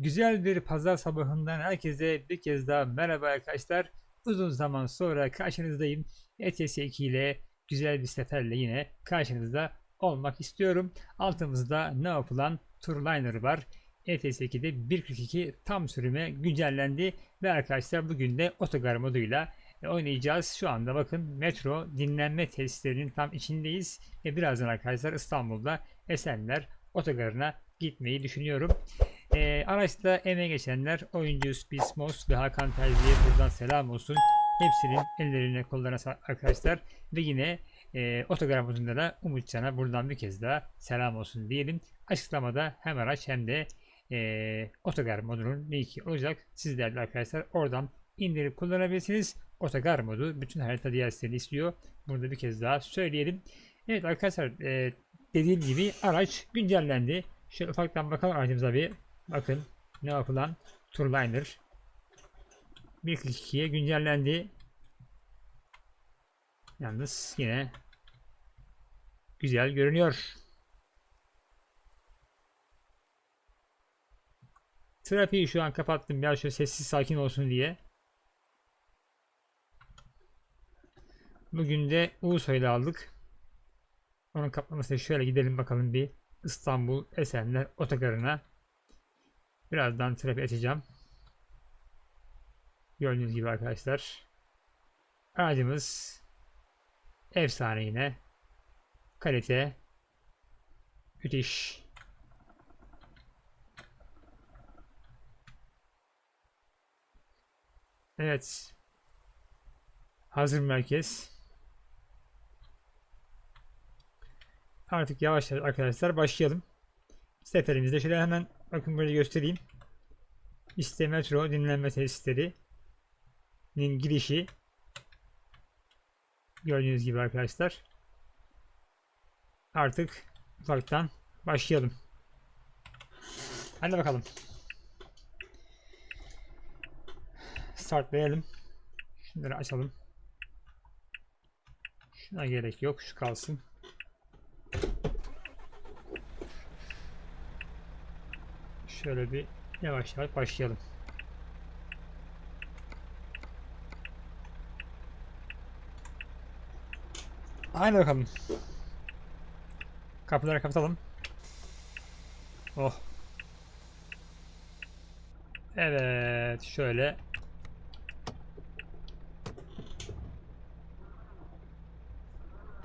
Güzel bir pazar sabahından herkese bir kez daha merhaba arkadaşlar. Uzun zaman sonra karşınızdayım. ETS 2 ile güzel bir seferle yine karşınızda olmak istiyorum. Altımızda ne yapılan Turliner var. ETS 2'de 1.42 tam sürüme güncellendi ve arkadaşlar bugün de otogar moduyla oynayacağız. Şu anda bakın metro dinlenme tesislerinin tam içindeyiz ve birazdan arkadaşlar İstanbul'da Esenler otogarına gitmeyi düşünüyorum. E, araçta emeğe geçenler oyuncu Bismos ve Hakan Terzi'ye buradan selam olsun. Hepsinin ellerine kollarına arkadaşlar. Ve yine e, modunda da Umutcan'a buradan bir kez daha selam olsun diyelim. Açıklamada hem araç hem de e, otogar modunun linki olacak. Sizler de arkadaşlar oradan indirip kullanabilirsiniz. Otogar modu bütün harita DLC'leri istiyor. Burada bir kez daha söyleyelim. Evet arkadaşlar e, dediğim gibi araç güncellendi. Şöyle ufaktan bakalım aracımıza bir. Bakın ne yapılan Turliner 1.42'ye güncellendi. Yalnız yine güzel görünüyor. Trafiği şu an kapattım ya şöyle sessiz sakin olsun diye. Bugün de Ulusoy'la aldık. Onun kaplamasına şöyle gidelim bakalım bir İstanbul Esenler otogarına. Birazdan trafiği açacağım. Gördüğünüz gibi arkadaşlar. Aracımız efsane yine. Kalite. Müthiş. Evet. Hazır merkez. Artık yavaş yavaş arkadaşlar başlayalım. Seferimizde şöyle hemen bakın böyle göstereyim. İşte metro dinlenme tesislerinin girişi. Gördüğünüz gibi arkadaşlar. Artık ufaktan başlayalım. Hadi bakalım. Startlayalım. Şunları açalım. Şuna gerek yok. Şu kalsın. Şöyle bir yavaş yavaş başlayalım. Haydi bakalım. Kapıları kapatalım. Oh. Evet, şöyle.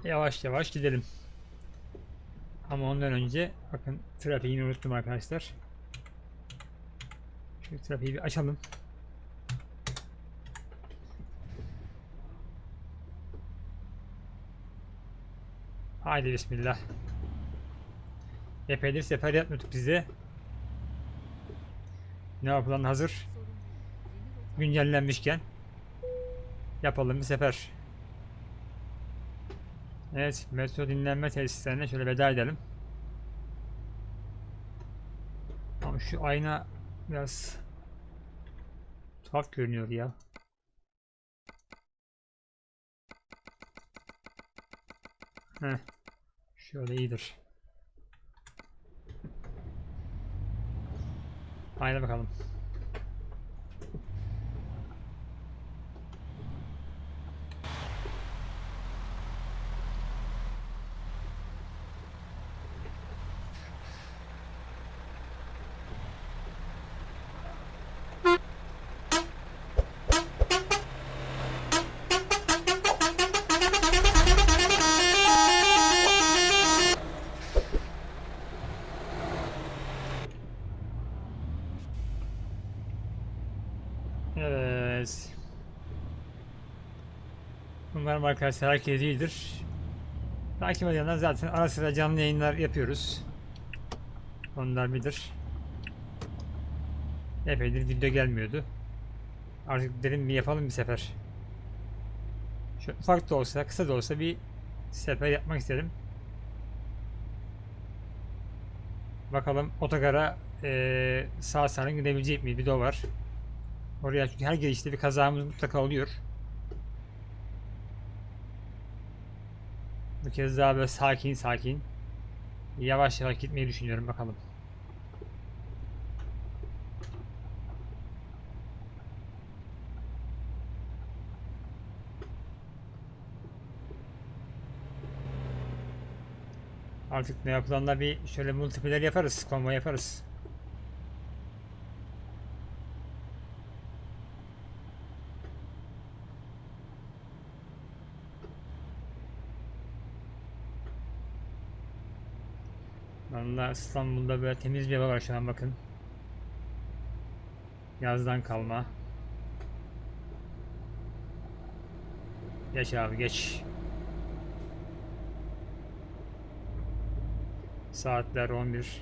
Yavaş yavaş gidelim. Ama ondan önce bakın trafiğini unuttum arkadaşlar. Şu trafiği bir açalım. Haydi bismillah. Epeydir sefer yapmıyorduk bize. Ne yapılan hazır. Güncellenmişken yapalım bir sefer. Evet, metro dinlenme tesislerine şöyle veda edelim. Ama şu ayna biraz tuhaf görünüyor ya. Heh, şöyle iyidir. Haydi bakalım. Umarım arkadaşlar herkes iyidir. Takip edenler zaten ara sıra canlı yayınlar yapıyoruz. Onlar bilir. Epeydir video gelmiyordu. Artık dedim bir yapalım bir sefer. Şu ufak da olsa, kısa da olsa bir sefer yapmak istedim. Bakalım otogara eee sağ salim gidebilecek mi? Bir de o var. Oraya çünkü her girişte bir kazamız mutlaka oluyor. Bu kez daha böyle sakin sakin. Yavaş yavaş gitmeyi düşünüyorum bakalım. Artık ne yapılanla bir şöyle multiplayer yaparız, combo yaparız. Valla İstanbul'da böyle temiz bir hava var şu an bakın. Yazdan kalma. Geç abi geç. Saatler 11.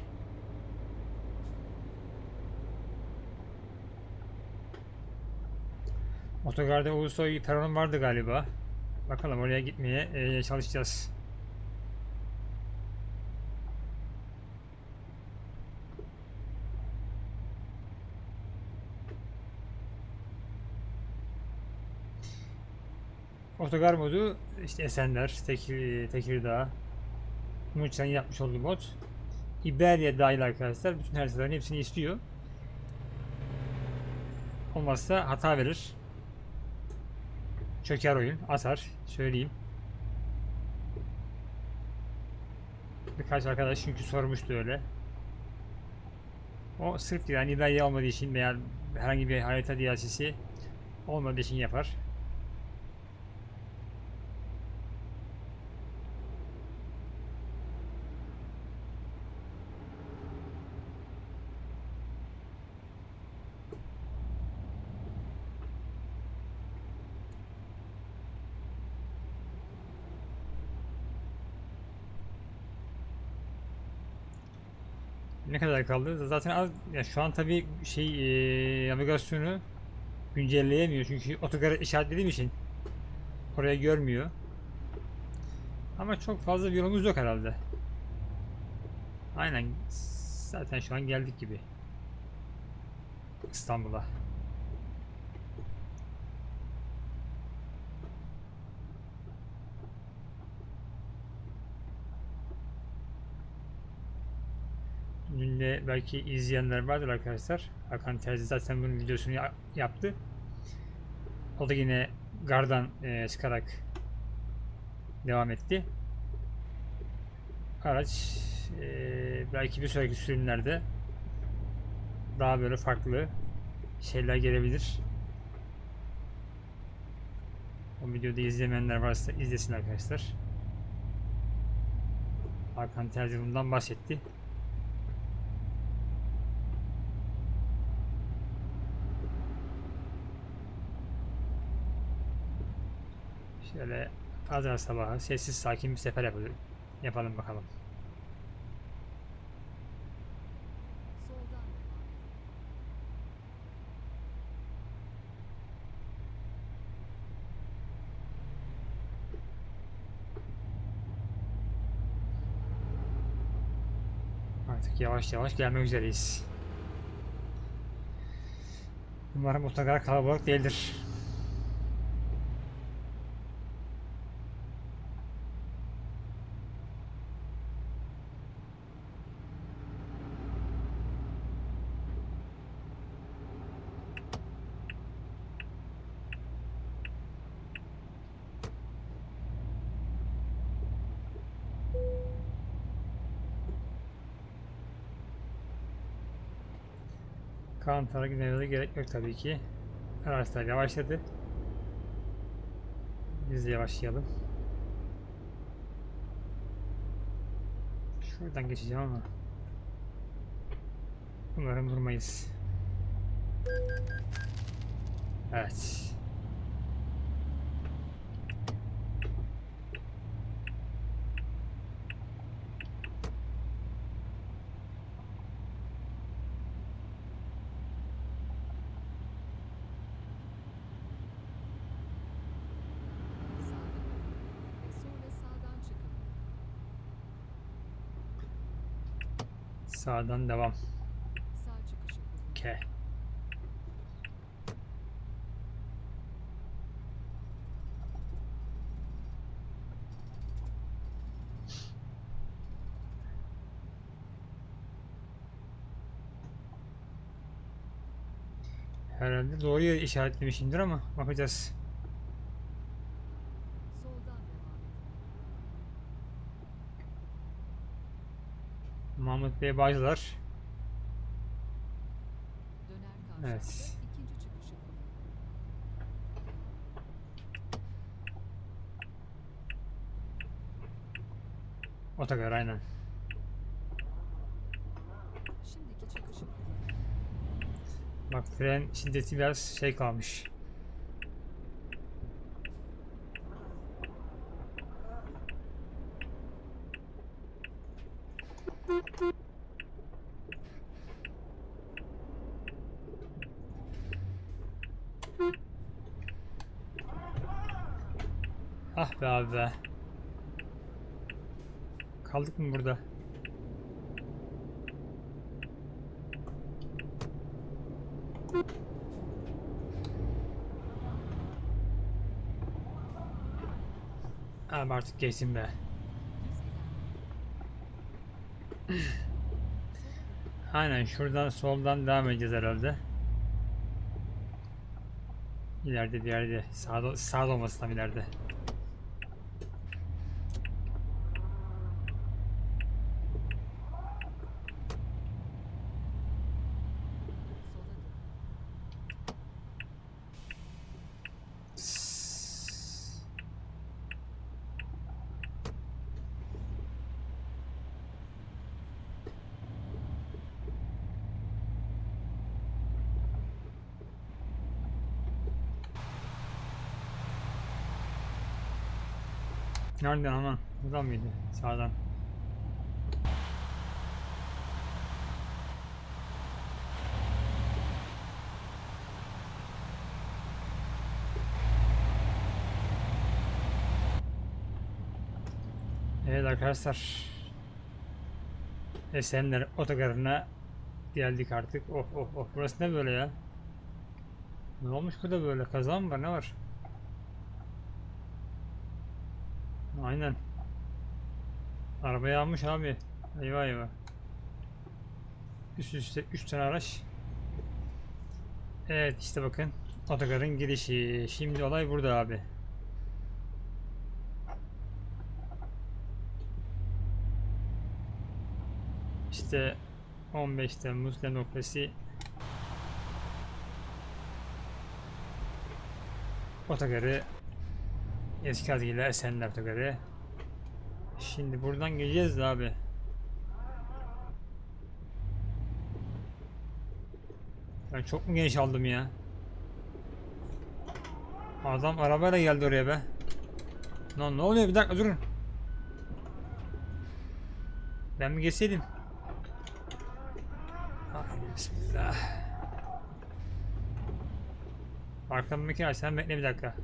Otogarda Ulusoy peronu vardı galiba. Bakalım oraya gitmeye eee, çalışacağız. Otogar modu işte Esenler, Tekir, Tekirdağ, Muç'tan yapmış olduğu mod. İberya dahil arkadaşlar bütün haritaların hepsini istiyor. Olmazsa hata verir. Çöker oyun, atar, söyleyeyim. Birkaç arkadaş çünkü sormuştu öyle. O sırf yani İberya olmadığı için veya herhangi bir harita DLC'si olmadığı için yapar. Ne kadar kaldı? Zaten az, ya şu an tabii şey eee, navigasyonu güncelleyemiyor çünkü otogarı işaretlediğim için oraya görmüyor. Ama çok fazla bir yolumuz yok herhalde. Aynen zaten şu an geldik gibi. İstanbul'a. De belki izleyenler vardır arkadaşlar. Hakan Terzi zaten bunun videosunu ya- yaptı. O da yine gardan eee, çıkarak devam etti. Araç eee, belki bir sonraki sürümlerde daha böyle farklı şeyler gelebilir. O videoda izlemeyenler varsa izlesin arkadaşlar. Hakan Terzi bundan bahsetti. Şöyle pazar sabahı sessiz sakin bir sefer yapalım. Yapalım bakalım. Artık yavaş yavaş gelmek üzereyiz. Umarım otogar kalabalık değildir. Counter'a gitmeye de gerek yok tabii ki. Araçlar yavaşladı. Biz de yavaşlayalım. Şuradan geçeceğim ama umarım durmayız. Evet. Sağda kalın ve sonra sağdan çıkın. Sağdan devam. K. Herhalde doğru işaretlemişimdir ama bakacağız. Soldan devam et. Mahmut Bey Bağcılar. Evet. Otogar aynen. Bak fren şiddeti biraz şey kalmış. Be. Kaldık mı burada? Abi artık geçsin be. Aynen şuradan soldan devam edeceğiz herhalde. İleride bir yerde. Sağda, sağda olması tam ileride. Sola dön. Nereden aman? Buradan mıydı? Sağdan. Evet arkadaşlar. Esenler otogarına geldik artık. Oh oh oh. Burası ne böyle ya? Ne olmuş burada böyle? Kaza mı var? Ne var? Aynen. Arabaya almış abi. Eyvah eyvah. Üst üste 3 tane araç. Evet işte bakın. Otogarın girişi. Şimdi olay burada abi. İşte 15 Temmuz demokrasi otogarı Eski adıyla Esenler Otogarı. Şimdi buradan geleceğiz de abi. Ben çok mu geniş aldım ya? Adam arabayla geldi oraya be. Ne oluyor bir dakika durun. Ben mi geçseydim? Ay, Bismillah. Arkamdaki sen bekle bir dakika.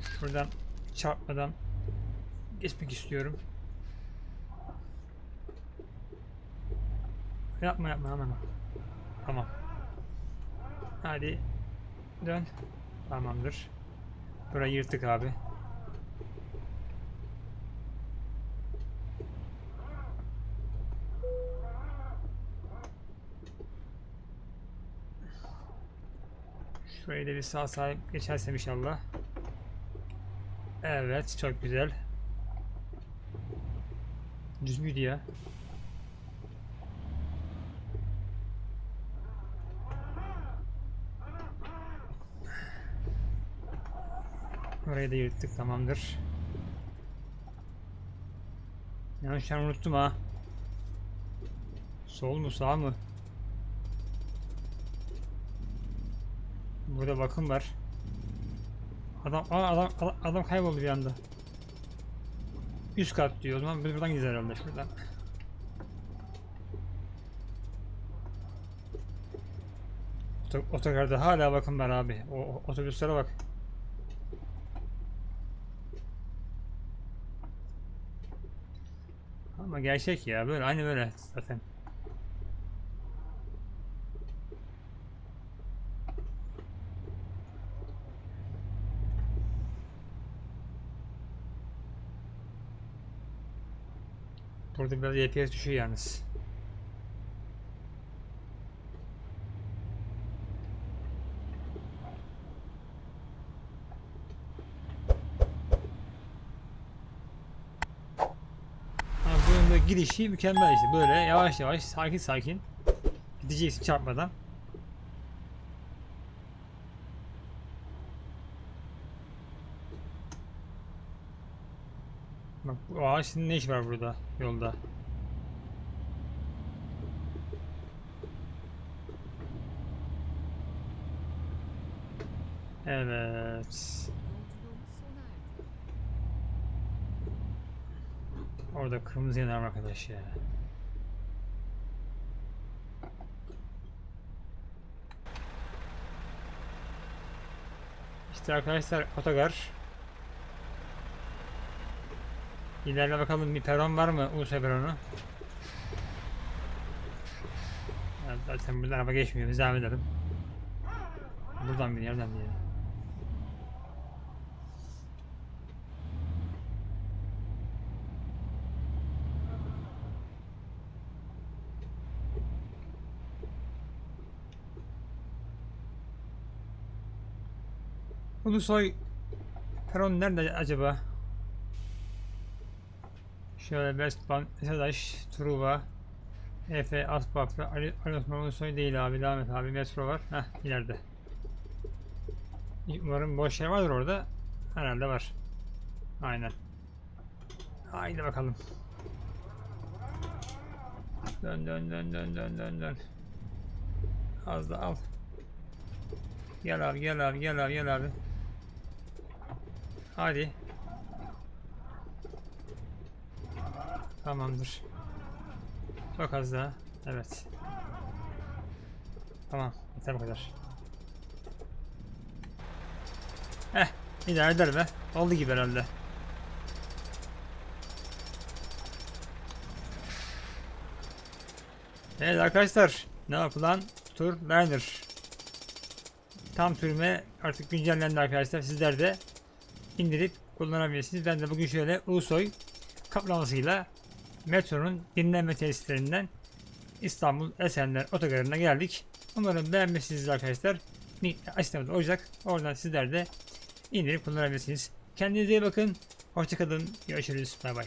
Şuradan çarpmadan geçmek istiyorum. Yapma yapma aman. Tamam. Hadi dön. Tamamdır. Burayı yırtık abi. Şurayı da bir sağ sahip geçersem inşallah. Evet çok güzel. Düz müydü ya? Orayı da yırttık tamamdır. Yanlış unuttum ha. Sol mu sağ mı? Burada bakım var. Adam, adam, adam, adam kayboldu bir anda. Üst kat diyor o zaman biz buradan gideriz herhalde şuradan. Oto, otogarda hala bakım var abi. O otobüslere bak. Ama gerçek ya böyle aynı böyle zaten. Burada biraz FPS düşüyor yalnız. Gidişi mükemmel işte böyle yavaş yavaş sakin sakin gideceksin çarpmadan. Bu ağaçın ne işi var burada yolda? Evet. Orada kırmızı yanar arkadaş ya. İşte arkadaşlar otogar. İlerle bakalım bir peron var mı Ursa peronu? Ya zaten buradan araba geçmiyor biz devam edelim. Buradan bir yerden bir yerden. Ulusoy peron nerede acaba? Şöyle Westbank, Esadaş, Truva, Efe, Asbak ve Ali, Ali Osman değil abi. Devam abi. Metro var. Heh ileride. Umarım boş yer vardır orada. Herhalde var. Aynen. Haydi bakalım. Dön dön dön dön dön dön dön. Az da al. Gel abi gel abi gel abi gel abi. Hadi. Tamamdır. Çok az daha. Evet. Tamam. Yeter bu kadar. Eh. idare eder be. Oldu gibi herhalde. Evet arkadaşlar. Ne yapılan? Tur Liner. Tam sürme artık güncellendi arkadaşlar. Sizler de indirip kullanabilirsiniz. Ben de bugün şöyle Ulusoy kaplamasıyla metronun dinlenme tesislerinden İstanbul Esenler Otogarı'na geldik. Umarım beğenmişsinizdir arkadaşlar. Linkler açıklamada olacak. Oradan sizler de indirip kullanabilirsiniz. Kendinize iyi bakın. Hoşçakalın. Görüşürüz. Bay bay.